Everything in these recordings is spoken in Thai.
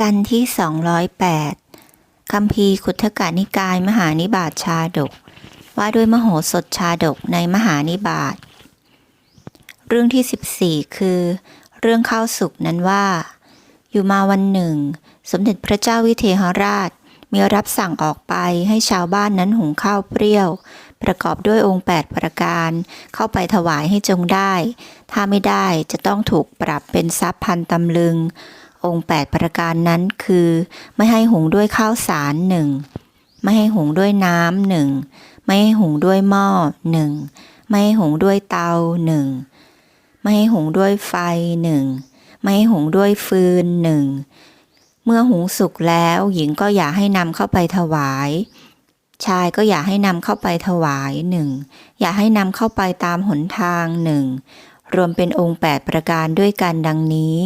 กันที่ 208คำพีร์ขุทกานิกายมหานิบาตชาดก ว่าด้วยมโหสถชาดกในมหานิบาตเรื่องที่ 14 คือ เรื่องข้าวสุกนั้นว่า อยู่มาวันหนึ่ง สมเด็จพระเจ้าวิเทหราชมีรับสั่งออกไปให้ชาวบ้านนั้นหุงข้าวเปรี้ยว ประกอบด้วยองค์ 8 ประการ เข้าไปถวายให้จงได้ ถ้าไม่ได้จะต้องถูกปรับเป็นทรัพย์พันตำลึง องค์ 8 ประการนั้นคือ ไม่ให้หุงด้วยข้าวสารหนึ่งไม่ให้หุงด้วยน้ำหนึ่งไม่ให้หุงด้วยหม้อหนึ่งไม่ให้หุงด้วยเตาหนึ่งไม่ให้หุงด้วยไฟหนึ่งไม่ให้หุงด้วยฟืนหนึ่งเมื่อหุงสุกแล้วหญิงก็อย่าให้นำเข้าไปถวาย ชายก็อย่าให้นำเข้าไปถวายหนึ่งอย่าให้นำเข้าไปตามหนทางหนึ่งรวมเป็นองค์ 8 ประการด้วยกันดังนี้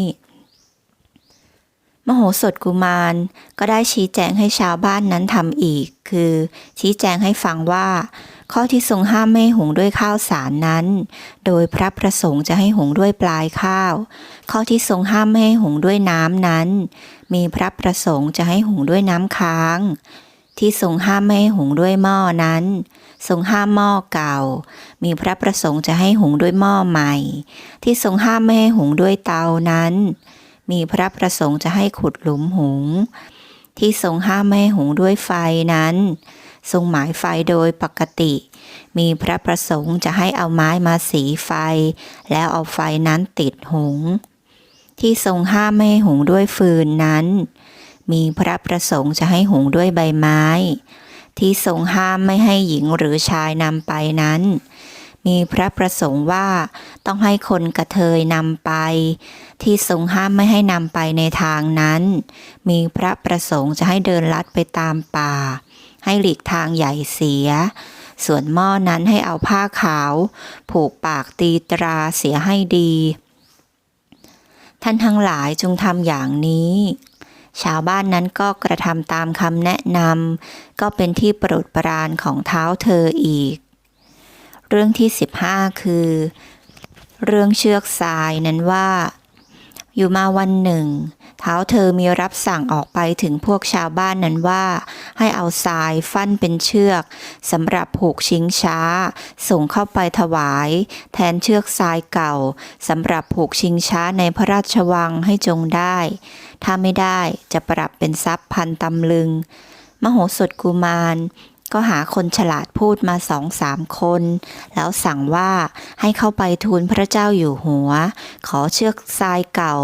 มโหสถกุมารก็ได้ชี้แจงให้ชาวบ้านนั้นทำอีก คือชี้แจงให้ฟังว่า ข้อที่ทรงห้ามไม่ให้หุงด้วยข้าวสารนั้น โดยพระประสงค์จะให้หุงด้วยปลายข้าว ข้อที่ทรงห้ามไม่ให้หุงด้วยน้ำนั้น มีพระประสงค์จะให้หุงด้วยน้ำค้าง ที่ทรงห้ามไม่ให้หุงด้วยหม้อนั้น ทรงห้ามหม้อเก่า มีพระประสงค์จะให้หุงด้วยหม้อใหม่ ที่ทรงห้ามไม่ให้หุงด้วยเตานั้น มีพระประสงค์จะให้ขุดหลุมหุง ที่ทรงห้ามไม่ให้หุงด้วยไฟนั้น ทรงหมายไฟโดยปกติ มีพระประสงค์จะให้เอาไม้มาสีไฟ แล้วเอาไฟนั้นติดหุง ที่ทรงห้ามไม่ให้หุงด้วยฟืนนั้น มีพระประสงค์จะให้หุงด้วยใบไม้ ที่ทรงห้ามไม่ให้หญิงหรือชายนำไปนั้น มีพระประสงค์ว่าต้องให้คนกระเทยนำไป ที่ทรงห้ามไม่ให้นำไปในทางนั้น มีพระประสงค์จะให้เดินลัดไปตามป่า ให้หลีกทางใหญ่เสีย ส่วนหม้อนั้นให้เอาผ้าขาว ผูกปากตีตราเสียให้ดี ท่านทั้งหลายจงทำอย่างนี้ชาวบ้านนั้นก็กระทำตามคำแนะนำก็เป็นที่โปรดปรานของเท้าเธออีก เรื่องที่ 15 คือ เรื่องเชือกทรายนั้นว่า อยู่มาวันหนึ่ง เท้าเธอมีรับสั่งออกไปถึงพวกชาวบ้านนั้นว่า ให้เอาทรายฟั่นเป็นเชือกสำหรับผูกชิงช้า ส่งเข้าไปถวาย แทนเชือกทรายเก่าสำหรับผูกชิงช้าในพระราชวังให้จงได้ ถ้าไม่ได้จะปรับเป็นทรัพย์พันตำลึง มโหสถกุมาร ก็หาคนฉลาดพูดมาสองสามคน แล้วสั่งว่าให้เข้าไปทูลพระเจ้าอยู่หัว ขอเชือกทรายเก่า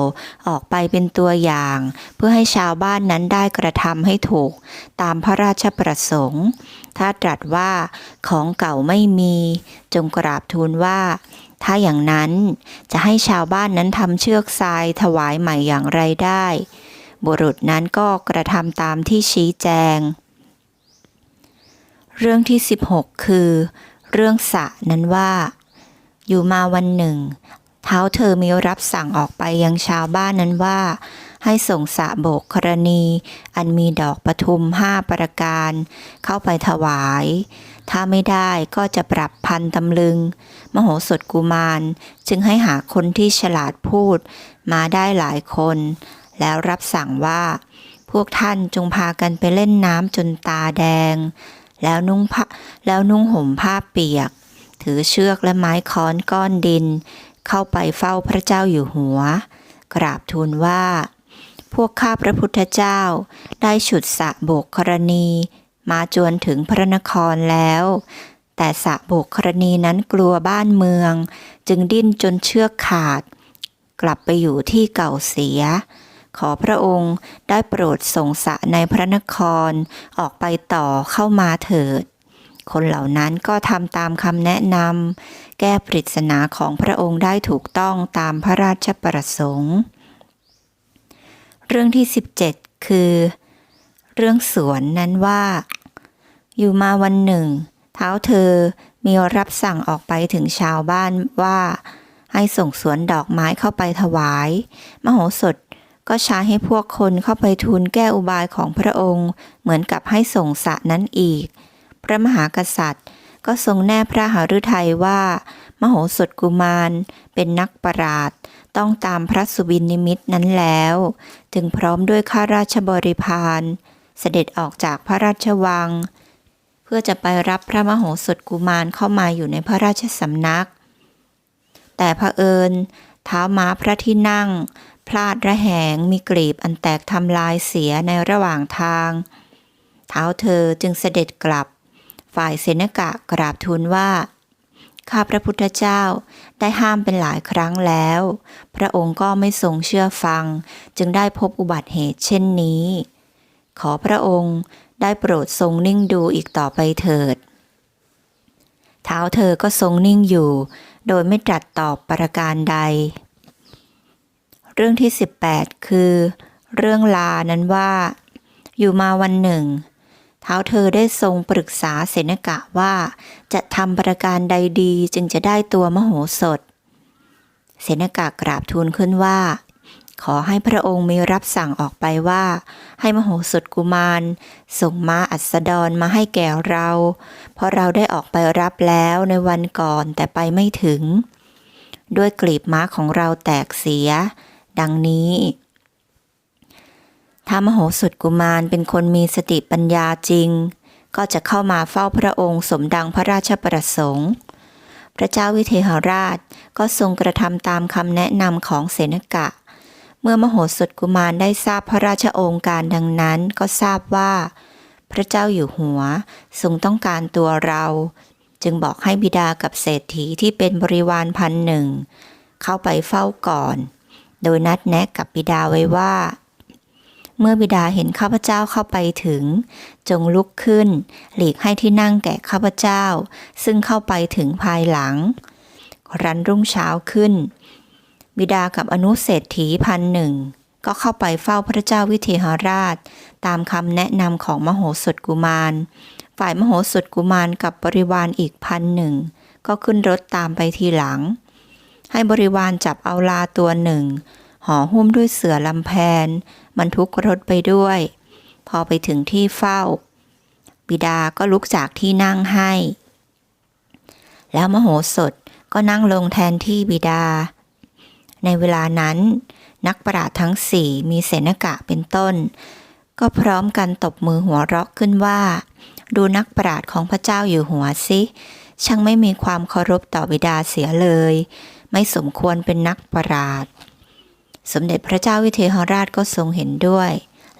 ออกไปเป็นตัวอย่าง เพื่อให้ชาวบ้านนั้นได้กระทำให้ถูก ตามพระราชประสงค์ ถ้าตรัสว่าของเก่าไม่มี จงกราบทูลว่า ถ้าอย่างนั้นจะให้ชาวบ้านนั้นทำเชือกทรายถวายใหม่อย่างไรได้ บุรุษนั้นก็กระทำตามที่ชี้แจง เรื่องที่ 16 คือ เรื่องสะนั้นว่า อยู่มาวันหนึ่ง เท้าเธอมีรับสั่งออกไปยังชาวบ้านนั้นว่า ให้ส่งสะโบกกรณี อันมีดอกปทุมห้าประการ เข้าไปถวาย ถ้าไม่ได้ก็จะปรับพันตำลึง มโหสถกุมาร จึงให้หาคนที่ฉลาดพูด มาได้หลายคน แล้วรับสั่งว่า พวกท่านจงพากันไปเล่นน้ำจนตาแดง แล้วนุ่งผ้าแล้วนุ่งห่มผ้าเปียก ถือเชือกและไม้ค้อนก้อนดิน เข้าไปเฝ้าพระเจ้าอยู่หัว กราบทูลว่า พวกข้าพระพุทธเจ้าได้ฉุดสะโบกกรณี มาจวนถึงพระนครแล้ว แต่สะโบกกรณีนั้นกลัวบ้านเมือง จึงดิ้นจนเชือกขาด กลับไปอยู่ที่เก่าเสีย ขอพระองค์ได้โปรดส่งสระในพระนคร ออกไปต่อเข้ามาเถิด คนเหล่านั้นก็ทำตามคำแนะนำแก้ปริศนาของพระองค์ได้ถูกต้องตามพระราชประสงค์ เรื่องที่ 17 คือ เรื่องสวนนั้นว่า อยู่มาวันหนึ่ง เท้าเธอมีรับสั่งออกไปถึงชาวบ้านว่าให้ส่งสวนดอกไม้เข้าไปถวาย มโหสถ ก็ใช้ให้พวกคนเข้าไปทูลแก้อุบายของพระองค์ เหมือนกับให้ส่งสระนั้นอีก พระมหากษัตริย์ ก็ทรงแน่พระหฤทัยว่า มโหสถกุมาร เป็นนักประหลาดต้องตามพระสุบินนิมิตนั้นแล้วจึงพร้อมด้วยข้าราชบริพารเสด็จออกจากพระราชวัง เพื่อจะไปรับพระมโหสถกุมารเข้ามาอยู่ในพระราชสำนัก แต่พระเอิญเท้าม้าพระที่นั่ง พลาดระแหงมีกลีบอันแตกทำลายเสียในระหว่างทาง เท้าเธอจึงเสด็จกลับ ฝ่ายเสนกะกราบทูลว่า ข้าพระพุทธเจ้าได้ห้ามเป็นหลายครั้งแล้ว พระองค์ก็ไม่ทรงเชื่อฟัง จึงได้พบอุบัติเหตุเช่นนี้ ขอพระองค์ได้โปรดทรงนิ่งดูอีกต่อไปเถิด เท้าเธอก็ทรงนิ่งอยู่ โดยไม่ตรัสตอบประการใด เรื่องที่ 18 คือ เรื่องลานั้นว่า อยู่มาวันหนึ่ง เท้าเธอได้ทรงปรึกษาเสนกะว่าจะทำประการใดดีจึงจะได้ตัวมโหสถ เสนกะกราบทูลขึ้นว่า ขอให้พระองค์มีรับสั่งออกไปว่า ให้มโหสถกุมาร ส่งม้าอัสดรมาให้แก่เรา เพราะเราได้ออกไปรับแล้วในวันก่อนแต่ไปไม่ถึงด้วยกลีบม้าของเราแตกเสีย ดังนี้ถ้ามโหสถกุมารเป็นคนมีสติปัญญาจริง ก็จะเข้ามาเฝ้าพระองค์สมดังพระราชประสงค์ พระเจ้าวิเทหราชก็ทรงกระทำตามคำแนะนำของเสนกะ เมื่อมโหสถกุมารได้ทราบพระราชองค์การดังนั้นก็ทราบว่า พระเจ้าอยู่หัวทรงต้องการตัวเรา จึงบอกให้บิดากับเศรษฐีที่เป็นบริวารพันหนึ่ง เข้าไปเฝ้าก่อน โดยนัดแนะกับบิดาไว้ว่า เมื่อบิดาเห็นข้าพเจ้าเข้าไปถึง จงลุกขึ้น หลีกให้ที่นั่งแก่ข้าพเจ้า ซึ่งเข้าไปถึงภายหลัง รันรุ่งเช้าขึ้น บิดากับอนุเศรษฐีพันหนึ่งก็เข้าไปเฝ้าพระเจ้าวิเทหราช ตามคำแนะนำของมโหสถกุมาร ฝ่ายมโหสถกุมารกับบริวารอีกพันหนึ่งก็ขึ้นรถตามไปทีหลัง ให้บริวารจับเอาลาตัวหนึ่งห่อหุ้มด้วยเสือลำแพนบรรทุกรถไปด้วย พอไปถึงที่เฝ้า บิดาก็ลุกจากที่นั่งให้ แล้วมโหสถก็นั่งลงแทนที่บิดา ในเวลานั้น นักปราชญ์ทั้งสี่มีเสนกะเป็นต้น ก็พร้อมกันตบมือหัวเราะขึ้นว่า ดูนักปราชญ์ของพระเจ้าอยู่หัวสิช่างไม่มีความเคารพต่อบิดาเสียเลย ไม่สมควรเป็นนักปราชสมเด็จพระเจ้าวิเทหราชก็ทรงเห็นด้วย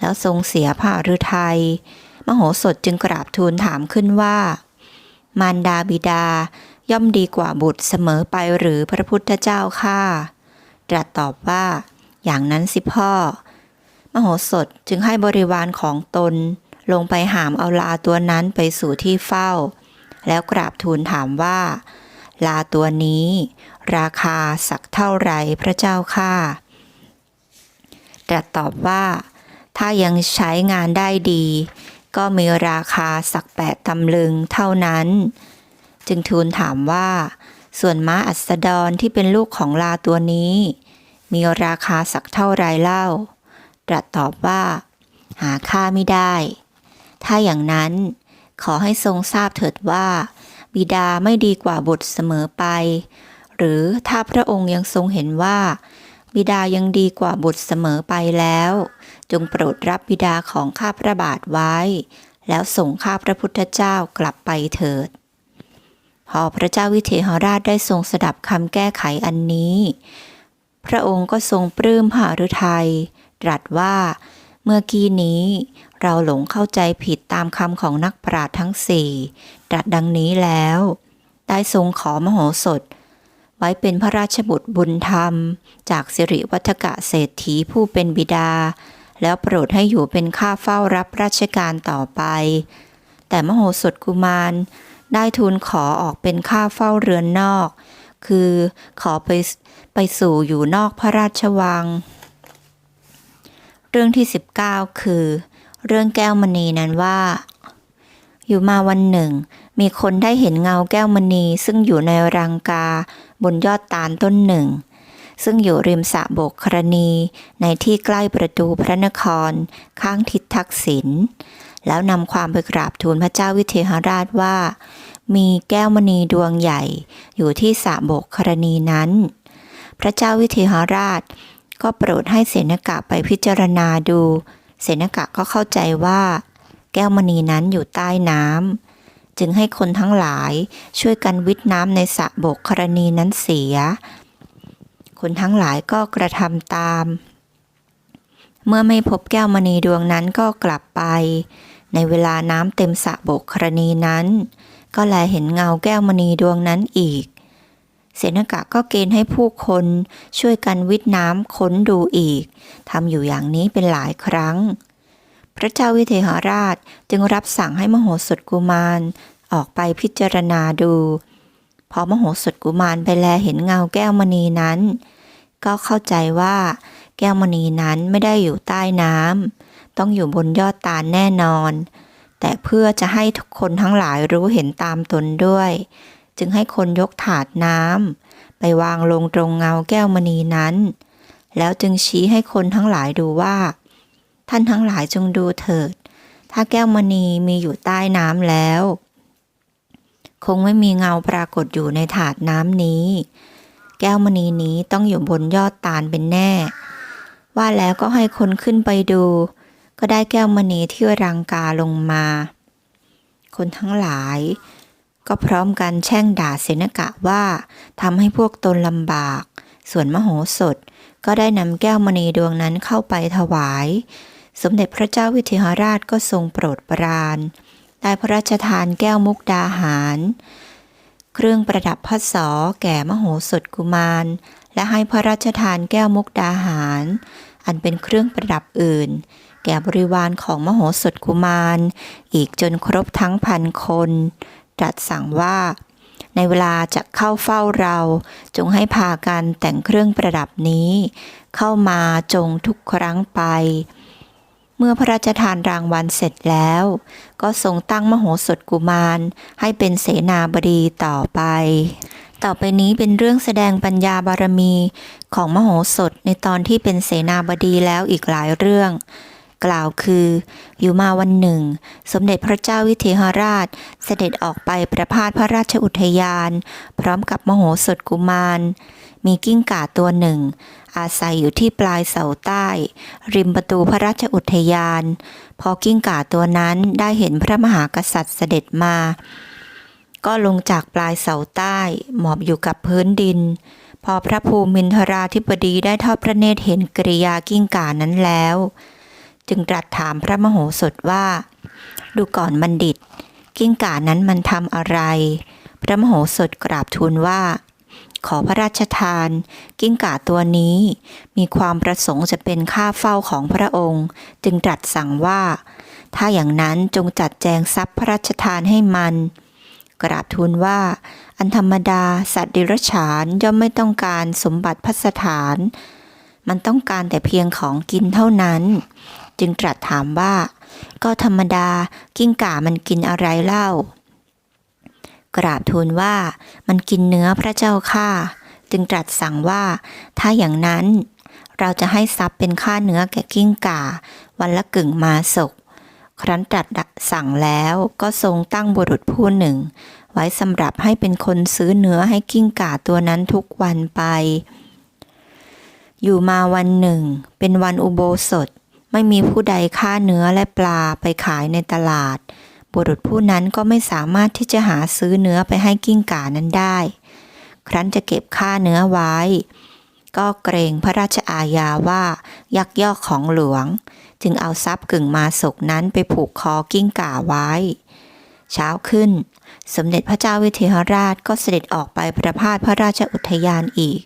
แล้วทรงเสียผ้าฤทัยมโหสถจึงกราบทูลถามขึ้นว่า มารดาบิดาย่อมดีกว่าบุตรเสมอไปหรือพระพุทธเจ้าข้าตรัสตอบว่า อย่างนั้นสิพ่อ มโหสถจึงให้บริวารของตนลงไปหามเอาลาตัวนั้นไปสู่ที่เฝ้า แล้วกราบทูลถามว่า ลาตัวนี้ ราคาสักเท่าไรพระเจ้าข้าตรัสตอบว่า ถ้ายังใช้งานได้ดี ก็มีราคาสักแปดตำลึงเท่านั้น จึงทูลถามว่า ส่วนม้าอัสดรที่เป็นลูกของลาตัวนี้ มีราคาสักเท่าไรเล่า ตรัสตอบว่า หาค่าไม่ได้ ถ้าอย่างนั้นขอให้ทรงทราบเถิดว่า บิดาไม่ดีกว่าบุตรเสมอไป หรือถ้าพระองค์ยังทรงเห็นว่า บิดายังดีกว่าบุตรเสมอไปแล้ว จงโปรดรับบิดาของข้าพระบาทไว้ แล้วส่งข้าพระพุทธเจ้ากลับไปเถิด พอพระเจ้าวิเทหราชได้ทรงสดับคำแก้ไขอันนี้ พระองค์ก็ทรงปลื้มหฤทัยตรัสว่าเมื่อกี้นี้เราหลงเข้าใจผิดตามคำของนักปราชญ์ทั้งสี่ตรัสดังนี้แล้ว ได้ทรงขอมโหสถ ว้เป็นพระราชบุตรบุญธรรม จากสิริวัฒกะเศรษฐีผู้เป็นบิดา แล้วโปรดให้อยู่เป็นข้าเฝ้ารับราชการต่อไป แต่มโหสถกุมารได้ทูลขอออกเป็นข้าเฝ้าเรือนนอก คือขอไปไปสู่อยู่นอกพระราชวัง เรื่องที่ 19 คือ เรื่องแก้วมณีนั้นว่า อยู่มาวันหนึ่ง มีคนได้เห็นเงาแก้วมณีซึ่งอยู่ในรังกา บนยอดตาลต้นหนึ่ง ซึ่งอยู่ริมสระโบกครณีในที่ใกล้ประตูพระนคร ข้างทิศทักษิณแล้วนำความไปกราบทูลพระเจ้าวิเทหราชว่า มีแก้วมณีดวงใหญ่อยู่ที่สระโบกครณีนั้น พระเจ้าวิเทหราช ก็โปรดให้เสนกะไปพิจารณาดู เสนกะก็เข้าใจว่า แก้วมณีนั้นอยู่ใต้น้ำ จึงให้คนทั้งหลายช่วยกันวิทน้ำในสระบกกรณีนั้นเสีย คนทั้งหลายก็กระทำตาม เมื่อไม่พบแก้วมณีดวงนั้นก็กลับไป ในเวลาน้ำเต็มสระบกกรณีนั้น ก็แลเห็นเงาแก้วมณีดวงนั้นอีก เสนกะก็เกณฑ์ให้ผู้คนช่วยกันวิทน้ำค้นดูอีกทำอยู่อย่างนี้เป็นหลายครั้ง พระเจ้าวิเทหราชจึงรับสั่งให้มโหสถกุมารออกไปพิจารณาดู พอมโหสถกุมารไปแลเห็นเงาแก้วมณีนั้น ก็เข้าใจว่าแก้วมณีนั้นไม่ได้อยู่ใต้น้ำต้องอยู่บนยอดตาลแน่นอน แต่เพื่อจะให้ทุกคนทั้งหลายรู้เห็นตามตนด้วย จึงให้คนยกถาดน้ำไปวางลงตรงเงาแก้วมณีนั้น แล้วจึงชี้ให้คนทั้งหลายดูว่า ท่านทั้งหลายจงดูเถิด ถ้าแก้วมณีมีอยู่ใต้น้ำแล้ว คงไม่มีเงาปรากฏอยู่ในถาดน้ำนี้ แก้วมณีนี้ต้องอยู่บนยอดตาลเป็นแน่ ว่าแล้วก็ให้คนขึ้นไปดู ก็ได้แก้วมณีที่รังกาลงมา คนทั้งหลาย ก็พร้อมกันแช่งด่าเสนกะว่าทำให้พวกตนลำบาก ส่วนมโหสถก็ได้นำแก้วมณีดวงนั้นเข้าไปถวาย สมเด็จพระเจ้าวิเทหราชก็ทรงโปรดปรานได้พระราชทานแก้วมุกดาหาร เครื่องประดับพระศอแก่มโหสถกุมาร และให้พระราชทานแก้วมุกดาหาร อันเป็นเครื่องประดับอื่น แก่บริวารของมโหสถกุมาร อีกจนครบทั้งพันคนตรัสสั่งว่า ในเวลาจะเข้าเฝ้าเรา จงให้พากันแต่งเครื่องประดับนี้ เข้ามาจงทุกครั้งไป เมื่อพระราชทานรางวัลเสร็จแล้ว ก็ทรงตั้งมโหสถกุมารให้เป็นเสนาบดีต่อไป ต่อไปนี้เป็นเรื่องแสดงปัญญาบารมีของมโหสถในตอนที่เป็นเสนาบดีแล้วอีกหลายเรื่อง กล่าวคือ อยู่มาวันหนึ่ง สมเด็จพระเจ้าวิเทหราช เสด็จออกไปประพาสพระราชอุทยาน พร้อมกับมโหสถกุมาร มีกิ้งก่าตัวหนึ่ง อาศัยอยู่ที่ปลายเสาใต้ ริมประตูพระราชอุทยาน พอกิ้งก่าตัวนั้นได้เห็นพระมหากษัตริย์เสด็จมา ก็ลงจากปลายเสาใต้ หมอบอยู่กับพื้นดิน พอพระภูมินทราธิบดีได้ทอดพระเนตรเห็นกริยากิ้งก่านั้นแล้ว จึงตรัสถามพระมโหสถว่า ดูก่อนบัณฑิต กิ้งก่านั้นมันทำอะไร พระมโหสถกราบทูลว่า ขอพระราชทาน กิ้งก่าตัวนี้ มีความประสงค์จะเป็นข้าเฝ้าของพระองค์ จึงตรัสสั่งว่า ถ้าอย่างนั้นจงจัดแจงทรัพย์พระราชทานให้มัน กราบทูลว่า อันธรรมดาสัตว์เดรัจฉานย่อมไม่ต้องการสมบัติพัสถาน มันต้องการแต่เพียงของกินเท่านั้น จึงตรัสถามว่า ก็ธรรมดากิ้งก่ามันกินอะไรเล่า กราบทูลว่ามันกินเนื้อพระเจ้าข้าจึงตรัสสั่งว่า ถ้าอย่างนั้นเราจะให้ทรัพย์เป็นค่าเนื้อแก่กิ้งก่า วันละกึ่งมาศก ครั้นตรัสสั่งแล้วก็ทรงตั้งบุรุษผู้หนึ่ง ไว้สำหรับให้เป็นคนซื้อเนื้อให้กิ้งก่าตัวนั้นทุกวันไป อยู่มาวันหนึ่ง เป็นวันอุโบสถ ไม่มีผู้ใดฆ่าเนื้อและปลาไปขายในตลาด บุรุษผู้นั้นก็ไม่สามารถที่จะหาซื้อเนื้อไปให้กิ้งก่านั้นได้ ครั้นจะเก็บค่าเนื้อไว้ ก็เกรงพระราชอาญาว่ายักยอกของหลวง จึงเอาทรัพย์กึ่งมาศกนั้นไปผูกคอกิ้งก่าไว้ เช้าขึ้น สมเด็จพระเจ้าวิเทหราชก็เสด็จออกไปประพาสพระราชอุทยานอีก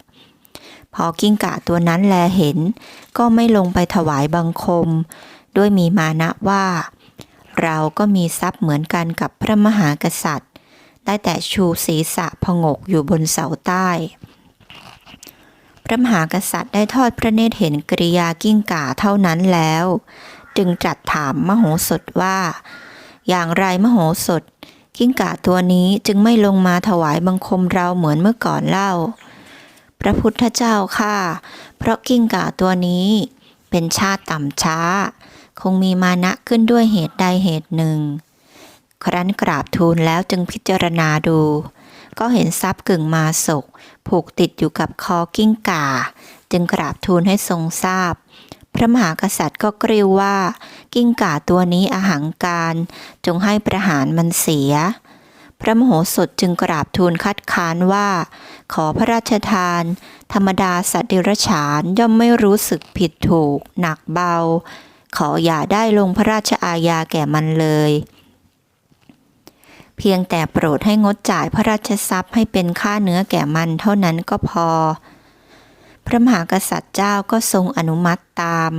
พอกิ้งก่าตัวนั้นแลเห็น ก็ไม่ลงไปถวายบังคม ด้วยมีมานะว่า เราก็มีทรัพย์เหมือนกันกับพระมหากษัตริย์ ได้แต่ชูศีรษะพงกอยู่บนเสาใต้ พระมหากษัตริย์ได้ทอดพระเนตรเห็นกริยากิ้งก่าเท่านั้นแล้ว จึงตรัสถามมโหสถว่า อย่างไรมโหสถ กิ้งก่าตัวนี้จึงไม่ลงมาถวายบังคมเราเหมือนเมื่อก่อนเล่า พระพุทธเจ้าค่ะ เพราะกิ้งก่าตัวนี้เป็นชาติต่ำช้า คงมีมานะขึ้นด้วยเหตุใดเหตุหนึ่ง ครั้นกราบทูลแล้วจึงพิจารณาดู ก็เห็นทรัพย์กึ่งมาศก ผูกติดอยู่กับคอกิ้งก่า จึงกราบทูลให้ทรงทราบ พระมหากษัตริย์ก็กริ้วว่า กิ้งก่าตัวนี้อหังการ จงให้ประหารมันเสีย พระมโหสถจึงกราบทูลคัดค้านว่า ขอพระราชทานธรรมดาสัตว์เดรัจฉานย่อมไม่รู้สึกผิดถูก หนักเบา ขออย่าได้ลงพระราชอาญาแก่มันเลย เพียงแต่โปรดให้งดจ่ายพระราชทรัพย์ให้เป็นค่าเนื้อแก่มันเท่านั้นก็พอ พระมหากษัตริย์เจ้าก็ทรงอนุมัติตาม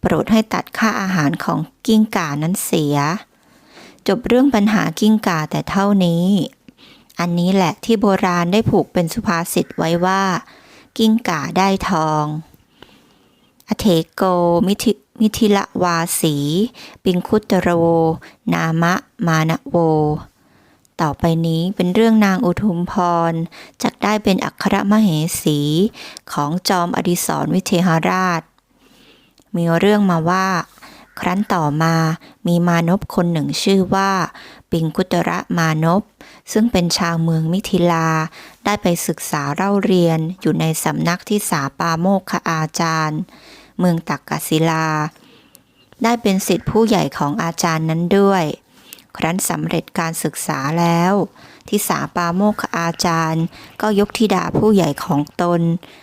โปรดให้ตัดค่าอาหารของกิ้งก่านั้นเสีย จบเรื่องปัญหากิ้งก่าแต่เท่านี้ อันนี้แหละที่โบราณได้ผูกเป็นสุภาษิตไว้ว่า กิ้งก่าได้ทองอเทโกมิธิ มิธิละวาสี ปิงคุตรโรนามะมานะโว ต่อไปนี้เป็นเรื่องนางอุทุมพร จักได้เป็นอัครมเหสี ของจอมอดิศรวิเทหราช มีเรื่องมาว่า ครั้นต่อมามีมานพคนหนึ่งชื่อว่า ปิงคุตระมานพ ซึ่งเป็นชาวเมืองมิถิลา ได้ไปศึกษาเล่าเรียนอยู่ในสำนักที่สาปาโมกขอาจารย์ เมืองตักกศิลา ได้เป็นสิทธิผู้ใหญ่ของอาจารย์นั้นด้วย ครั้นสำเร็จการศึกษาแล้วที่สาปาโมกขอาจารย์ ก็ยกธิดาผู้ใหญ่ของตน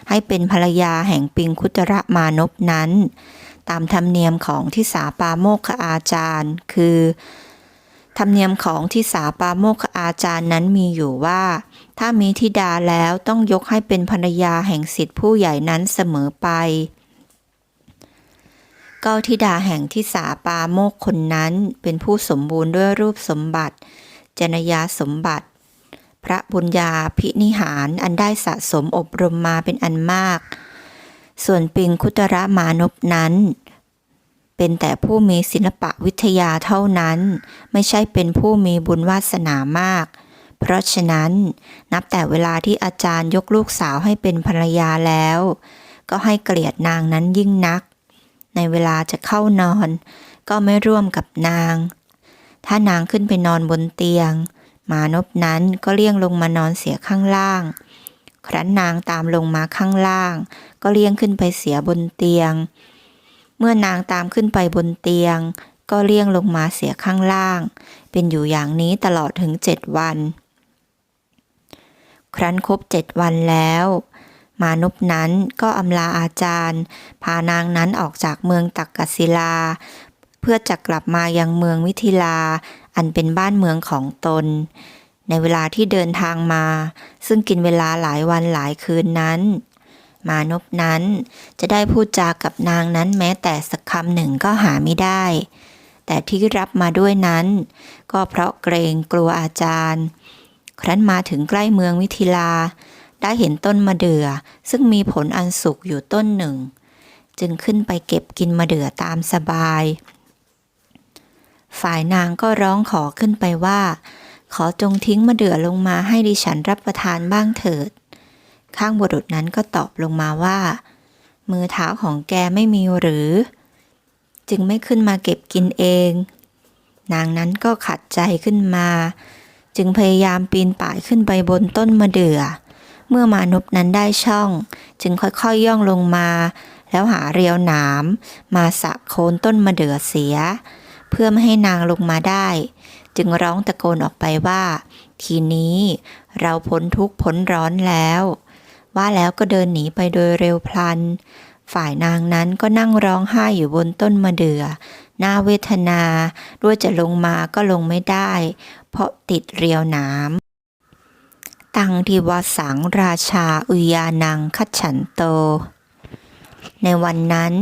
ให้เป็นภรรยาแห่งปิงคุตระมานพนั้น ตามธรรมเนียมของที่สาปาโมกขอาจารย์ คือ ธรรมเนียมของที่สาปาโมกขอาจารย์นั้นมีอยู่ว่า ถ้ามีธิดาแล้วต้องยกให้เป็นภรรยาแห่งสิทธิผู้ใหญ่นั้นเสมอไป ก็ธิดาแห่งที่สาปาโมกคนนั้น เป็นผู้สมบูรณ์ด้วยรูปสมบัติ จนยาสมบัติ พระบุญญาพินิหารอันได้สะสมอบรมมาเป็นอันมาก ส่วนปิงคุตระมานพนั้น เป็นแต่ผู้มีศิลปะวิทยาเท่านั้น ไม่ใช่เป็นผู้มีบุญวาสนามาก เพราะฉะนั้นนับแต่เวลาที่อาจารย์ยกลูกสาวให้เป็นภรรยาแล้ว ก็ให้เกลียดนางนั้นยิ่งนัก ในเวลาจะเข้านอน ก็ไม่ร่วมกับนาง ถ้านางขึ้นไปนอนบนเตียง มานพนั้นก็เลี่ยงลงมานอนเสียข้างล่าง ครั้นนางตามลงมาข้างล่าง ก็เลี่ยงขึ้นไปเสียบนเตียง เมื่อนางตามขึ้นไปบนเตียง ก็เลี่ยงลงมาเสียข้างล่าง เป็นอยู่อย่างนี้ตลอดถึงเจ็ดวัน ครั้นครบเจ็ดวันแล้ว มานพนั้นก็อำลาอาจารย์ พานางนั้นออกจากเมืองตักกศิลา เพื่อจะกลับมายังเมืองมิถิลา อันเป็นบ้านเมืองของตน ในเวลาที่เดินทางมา ซึ่งกินเวลาหลายวันหลายคืนนั้น มานพนั้นจะได้พูดจากับนางนั้นแม้แต่สักคำหนึ่งก็หาไม่ได้ แต่ที่รับมาด้วยนั้น ก็เพราะเกรงกลัวอาจารย์ ครั้นมาถึงใกล้เมืองวิทิลา ได้เห็นต้นมะเดื่อซึ่งมีผลอันสุกอยู่ต้นหนึ่ง จึงขึ้นไปเก็บกินมะเดื่อตามสบาย ฝ่ายนางก็ร้องขอขึ้นไปว่า ขอจงทิ้งมะเดื่อลงมาให้ดิฉันรับประทานบ้างเถิด ข้างบุรุษนั้นก็ตอบลงมาว่า มือเท้าของแกไม่มีหรือ จึงไม่ขึ้นมาเก็บกินเอง นางนั้นก็ขัดใจขึ้นมา จึงพยายามปีนป่ายขึ้นไปบนต้นมะเดื่อ เมื่อมานพนั้นได้ช่อง จึงค่อยๆยย่องลงมา แล้วหาเรียวหนาม มาสะโคนต้นมะเดื่อเสีย เพื่อไม่ให้นางลงมาได้ จึงร้องตะโกนออกไปว่า ทีนี้เราพ้นทุกข์พ้นร้อนแล้ว ว่าแล้วก็เดินหนีไปโดยเร็วพลัน ฝ่ายนางนั้นก็นั่งร้องไห้อยู่บนต้นมะเดื่อหน้าเวทนา ด้วยจะลงมาก็ลงไม่ได้ เพราะติดเรียวหนาม ตังทิวสังราชาอุยานังคัจฉันโต ในวันนั้น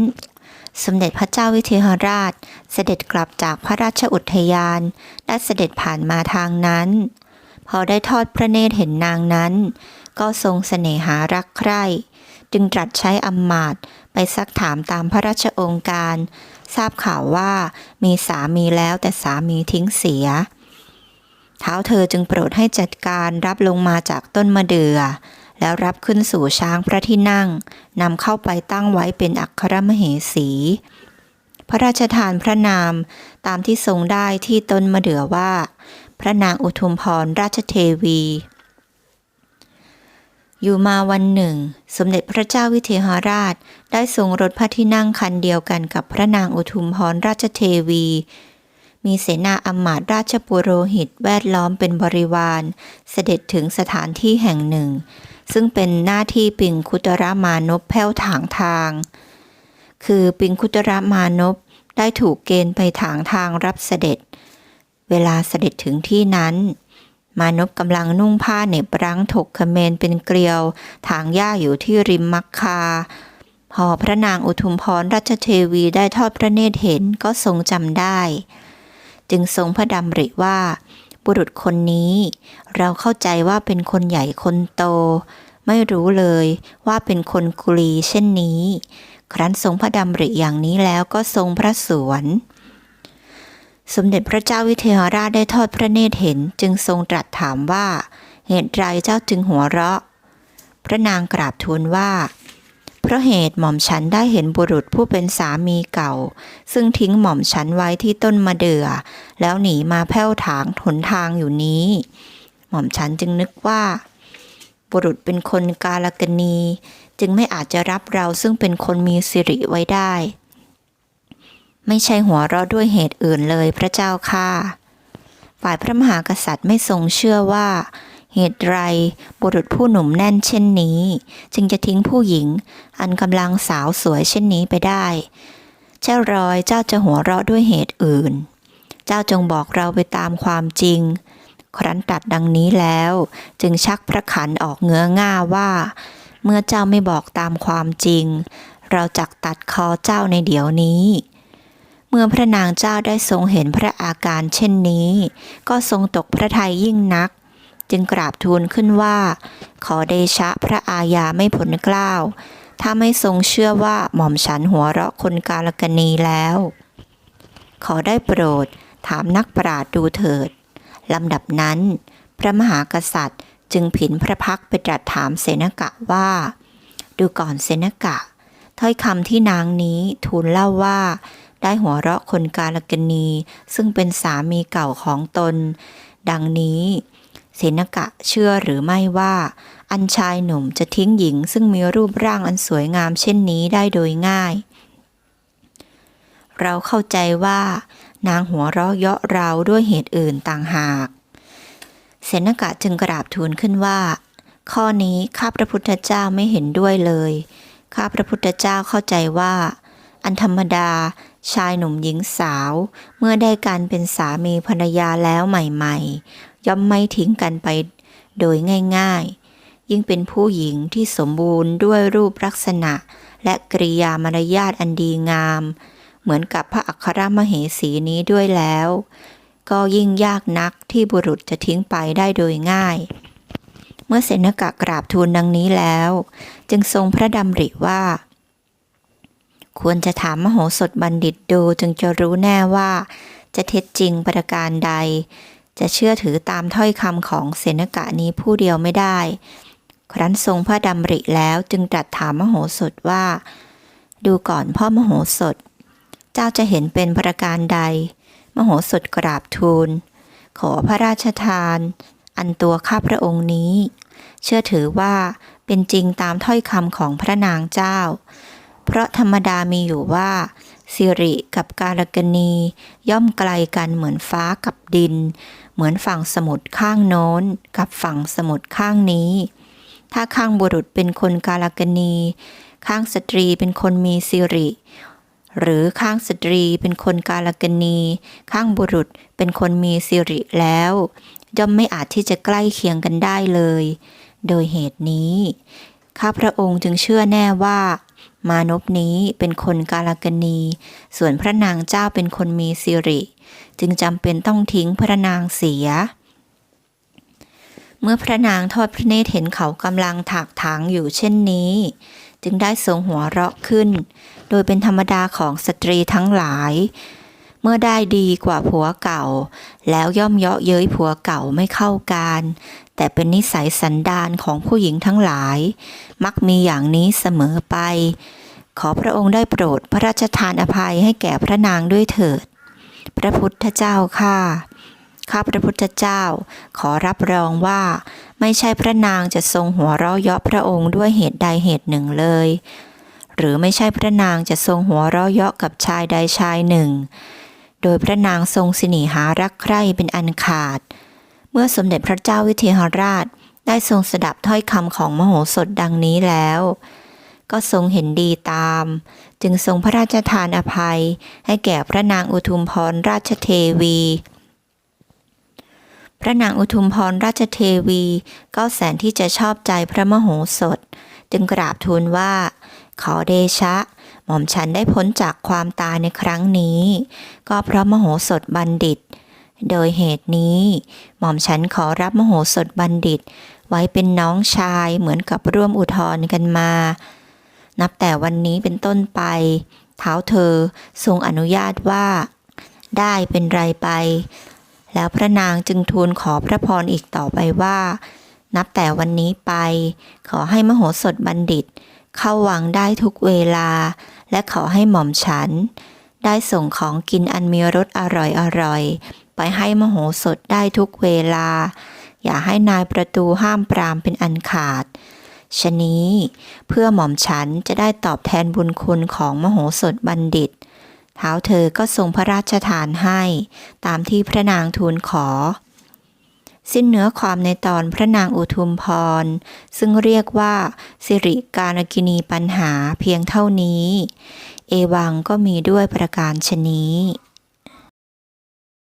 สมเด็จพระเจ้าวิเทหราช เสด็จกลับจากพระราชอุทยาน และเสด็จผ่านมาทางนั้น พอได้ทอดพระเนตรเห็นนางนั้น ก็ทรงเสน่หารักใคร่จึงตรัสใช้อำมาตย์ไปซักถามตามพระราชองค์การ ทราบข่าวว่ามีสามีแล้วแต่สามีทิ้งเสีย เท้าเธอจึงโปรดให้จัดการรับลงมาจากต้นมะเดือ่อแล้วรับขึ้นสู่ช้างพระที่นั่งนำเข้าไปตั้งไว้เป็นอัครมเหสี พระราชทานพระนามตามที่ทรงได้ที่ต้นมะเดื่อว่า พระนางอุทุมพรราชเทวี อยู่มาวันหนึ่ง สมเด็จพระเจ้าวิเทหราชได้ทรงรถพระที่นั่งคันเดียวกันกับพระนางอุทุมพรราชเทวี มีเสนาอำมาตย์ราชปุโรหิตแวดล้อมเป็นบริวาร เสด็จถึงสถานที่แห่งหนึ่ง ซึ่งเป็นหน้าที่ปิงคุตระมานพแผ้วถางทาง คือปิงคุตระมานพได้ถูกเกณฑ์ไปถางทางรับเสด็จ เวลาเสด็จถึงที่นั้น มานพกำลังนุ่งผ้าเน็บรั้งถกเขมรเป็นเกลียว ถางหญ้าอยู่ที่ริมมักคาพอพระนางอุทุมพรราชเทวีได้ทอดพระเนตรเห็นก็ทรงจำได้ จึงทรงพระดำริว่า บุรุษคนนี้ เราเข้าใจว่าเป็นคนใหญ่คนโต ไม่รู้เลยว่าเป็นคนกุลีเช่นนี้ ครั้นทรงพระดำริอย่างนี้แล้วก็ทรงพระสวนสมเด็จพระเจ้าวิเทหราชได้ทอดพระเนตรเห็น จึงทรงตรัสถามว่า เหตุไรเจ้าจึงหัวเราะ พระนางกราบทูลว่า เพราะเหตุหม่อมฉันได้เห็นบุรุษผู้เป็นสามีเก่า ซึ่งทิ้งหม่อมฉันไว้ที่ต้นมะเดื่อ แล้วหนีมาแผ้วถางหนทางอยู่นี้ หม่อมฉันจึงนึกว่า บุรุษเป็นคนกาลกณี จึงไม่อาจจะรับเราซึ่งเป็นคนมีสิริไว้ได้ ไม่ใช่หัวเราะด้วยเหตุอื่นเลยพระเจ้าค่ะ ฝ่ายพระมหากษัตริย์ไม่ทรงเชื่อว่า เหตุไรบุรุษผู้หนุ่มแน่นเช่นนี้ จึงจะทิ้งผู้หญิง อันกำลังสาวสวยเช่นนี้ไปได้ เจ้ารอยเจ้าจะหัวเราะด้วยเหตุอื่น เจ้าจงบอกเราไปตามความจริง ครั้นตัดดังนี้แล้ว จึงชักพระขันออกเงื้อง่าว่า เมื่อเจ้าไม่บอกตามความจริง เราจักตัดคอเจ้าในเดี๋ยวนี้เมื่อพระนางเจ้าได้ทรงเห็นพระอาการเช่นนี้ ก็ทรงตกพระทัยยิ่งนัก จึงกราบทูลขึ้นว่า ขอเดชะพระอาญาไม่ผลกล้าว ถ้าไม่ทรงเชื่อว่าหม่อมฉันหัวเราะคนกาลกณีแล้ว ขอได้โปรดถามนักปราชญ์ดูเถิดลำดับนั้น พระมหากษัตริย์จึงผินพระพักไปตรัสถามเสนกะว่า ดูก่อนเสนกะ ถ้อยคำที่นางนี้ทูลเล่าว่า ได้หัวเราะคนกาลกณี ซึ่งเป็นสามีเก่าของตน ดังนี้ เสนกะเชื่อหรือไม่ว่า อันชายหนุ่มจะทิ้งหญิงซึ่งมีรูปร่างอันสวยงามเช่นนี้ได้โดยง่าย เราเข้าใจว่า นางหัวเราะเยาะเราด้วยเหตุอื่นต่างหาก เสนกะจึงกราบทูลขึ้นว่า ข้อนี้ข้าพระพุทธเจ้าไม่เห็นด้วยเลย ข้าพระพุทธเจ้าเข้าใจว่า อันธรรมดาชายหนุ่มหญิงสาว เมื่อได้การเป็นสามีภรรยาแล้วใหม่ ๆ ย่อมไม่ทิ้งกันไปโดยง่าย ๆ ยิ่งเป็นผู้หญิงที่สมบูรณ์ด้วยรูปลักษณะ และกริยามารยาทอันดีงาม เหมือนกับพระอัครมเหสีนี้ด้วยแล้ว ก็ยิ่งยากนักที่บุรุษจะทิ้งไปได้โดยง่าย เมื่อเสนกะกราบทูลดังนี้แล้ว จึงทรงพระดำริว่า ควรจะถามมโหสถบัณฑิตดูจึงจะรู้แน่ว่าจะเท็จจริงประการใด จะเชื่อถือตามถ้อยคำของเสนกะนี้ผู้เดียวไม่ได้ ครั้นทรงพระดำริแล้วจึงตรัสถามมโหสถว่า ดูก่อนพ่อมโหสถ เจ้าจะเห็นเป็นประการใด มโหสถกราบทูล ขอพระราชทาน อันตัวข้าพระองค์นี้ เชื่อถือว่าเป็นจริงตามถ้อยคำของพระนางเจ้า เพราะธรรมดามีอยู่ว่าสิริกับกาลกณี ย่อมไกลกันเหมือนฟ้ากับดิน เหมือนฝั่งสมุทรข้างโน้นกับฝั่งสมุทรข้างนี้ ถ้าข้างบุรุษเป็นคนกาลกณี ข้างสตรีเป็นคนมีสิริ หรือข้างสตรีเป็นคนกาลกณี ข้างบุรุษเป็นคนมีสิริแล้วย่อมไม่อาจที่จะใกล้เคียงกันได้เลย โดยเหตุนี้ ข้าพระองค์จึงเชื่อแน่ว่า มานพนี้เป็นคนกาลกณี ส่วนพระนางเจ้าเป็นคนมีสิริ จึงจำเป็นต้องทิ้งพระนางเสีย เมื่อพระนางทอดพระเนตรเห็นเขากำลังถากถางอยู่เช่นนี้ จึงได้ทรงหัวเราะขึ้น โดยเป็นธรรมดาของสตรีทั้งหลาย เมื่อได้ดีกว่าผัวเก่า แล้วย่อมเยาะเย้ยผัวเก่าไม่เข้าการ แต่เป็นนิสัยสันดานของผู้หญิงทั้งหลาย มักมีอย่างนี้เสมอไป ขอพระองค์ได้โปรดพระราชทานอภัยให้แก่พระนางด้วยเถิด พระพุทธเจ้าค่ะข้าพระพุทธเจ้า ขอรับรองว่า ไม่ใช่พระนางจะทรงหัวเราะเยาะพระองค์ด้วยเหตุใดเหตุหนึ่งเลย หรือไม่ใช่พระนางจะทรงหัวเราะเยาะกับชายใดชายหนึ่ง โดยพระนางทรงสินีหารักใคร่เป็นอันขาด เมื่อสมเด็จพระเจ้าวิเทหราช ได้ทรงสดับถ้อยคำของมโหสถดังนี้แล้ว ก็ทรงเห็นดีตาม จึงทรงพระราชทานอภัย ให้แก่พระนางอุทุมพรราชเทวี พระนางอุทุมพรราชเทวี ก็แสนที่จะชอบใจพระมโหสถ จึงกราบทูลว่า ขอเดชะหม่อมฉันได้พ้นจากความตายในครั้งนี้ ก็เพราะมโหสถบัณฑิต โดยเหตุนี้ หม่อมฉันขอรับมโหสถบัณฑิต ไว้เป็นน้องชายเหมือนกับร่วมอุทธรกันมา นับแต่วันนี้เป็นต้นไป เท้าเธอทรงอนุญาตว่า ได้เป็นไรไป แล้วพระนางจึงทูลขอพระพรอีกต่อไปว่า นับแต่วันนี้ไป ขอให้มโหสถบัณฑิต เข้าวังได้ทุกเวลา และขอให้หม่อมฉัน ได้ส่งของกินอันมีรสอร่อยอร่อย ไปให้มโหสถได้ทุกเวลา อย่าให้นายประตูห้ามปรามเป็นอันขาดชะนี้เพื่อหม่อมฉันจะได้ตอบแทนบุญคุณของมโหสถบัณฑิต เท้าเธอก็ทรงพระราชทานให้ ตามที่พระนางทูลขอ สิ้นเนื้อความในตอนพระนางอุทุมพร ซึ่งเรียกว่า สิริการกินีปัญหาเพียงเท่านี้ เอวังก็มีด้วยประการชนี้